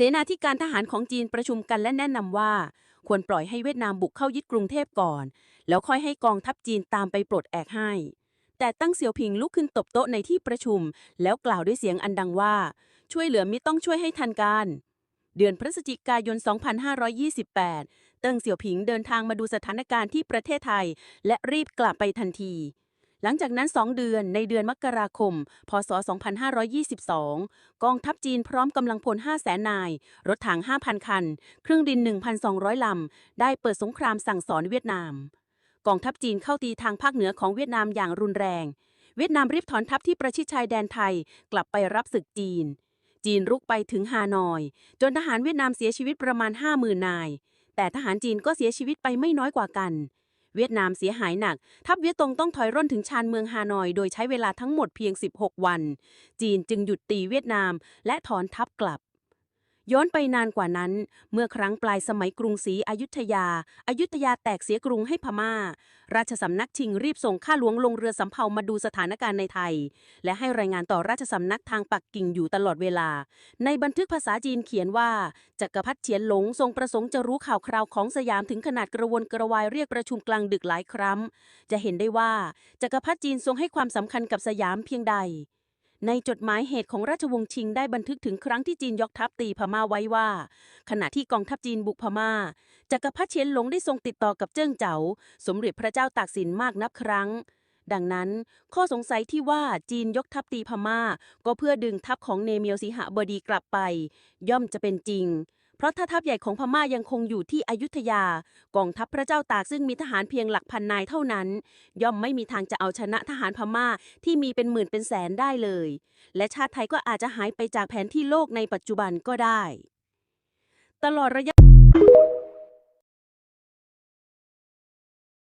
เสนาธิการทหารของจีนประชุมกันและแนะนำว่า ควรปล่อยให้เวียดนามบุกเข้ายึดกรุงเทพก่อน แล้วค่อยให้กองทัพจีนตามไปปลดแอกให้ แต่ตั้งเสี่ยวผิงลุกขึ้นตบโต๊ะในที่ประชุม แล้วกล่าวด้วยเสียงอันดังว่า ช่วยเหลือมิต้องช่วยให้ทันการ เดือนพฤศจิกายน 2528 เติ้งเสี่ยวผิงเดินทางมาดูสถานการณ์ที่ประเทศไทย และรีบกลับไปทันที หลังจากนั้น 2 เดือนในเดือนมกราคม พศ 2522 กองทัพจีนพร้อมกำลังพล 500,000นาย รถถัง 5,000 คัน เครื่องบิน 1,200 ลำ ได้เปิดสงครามสั่งสอนเวียดนาม กองทัพจีนเข้าตีทางภาคเหนือของเวียดนามอย่างรุนแรง เวียดนามรีบถอนทัพที่ประชิดชายแดนไทยกลับไปรับศึกจีน จีนรุกไปถึงฮานอย จนทหารเวียดนามเสียชีวิตประมาณ 50,000 นาย แต่ทหารจีนก็เสียชีวิตไปไม่น้อยกว่ากัน เวียดนามเสียหายหนัก ทัพเวียดตงต้องถอยร่นถึงชานเมืองฮานอย โดยใช้เวลาทั้งหมดเพียง 16 วัน จีนจึงหยุดตีเวียดนาม และถอนทัพกลับ ย้อนไปนานกว่านั้น เมื่อครั้งปลายสมัยกรุงศรีอยุธยาอายุธยาแตกเสียกรุงให้พม่า ราชสำนักชิงรีบส่งข้าหลวงลงเรือสำเภามาดูสถานการณ์ในไทย และให้รายงานต่อราชสำนักทางปักกิ่งอยู่ตลอดเวลา ในบันทึกภาษาจีนเขียนว่าจักรพรรดิเฉียนหลงทรงประสงค์จะรู้ข่าวคราวของสยามถึงขนาดกระวนกระวายเรียกประชุมกลางดึกหลายครั้ง จะเห็นได้ว่าจักรพรรดิจีนทรงให้ความสำคัญกับสยามเพียงใด ในจดหมายเหตุของราชวงศ์ชิงได้บันทึกถึงครั้งที่จีนยกทัพตีพม่าไว้ว่า ขณะที่กองทัพจีนบุกพม่าจักรพรรดิเฉียนหลงได้ทรงติดต่อกับเจิ้งเจ๋า สมเด็จพระเจ้าตากสินมากนับครั้ง ดังนั้นข้อสงสัยที่ว่าจีนยกทัพตีพม่า ก็เพื่อดึงทัพของเนเมียวสิหบดีกลับไป ย่อมจะเป็นจริง เพราะถ้าทัพใหญ่ของพม่ายังคงอยู่ที่อยุธยา กองทัพพระเจ้าตากซึ่งมีทหารเพียงหลักพันนายเท่านั้น ย่อมไม่มีทางจะเอาชนะทหารพม่าที่มีเป็นหมื่นเป็นแสนได้เลย และชาติไทยก็อาจจะหายไปจากแผนที่โลกในปัจจุบันก็ได้ ตลอดระยะ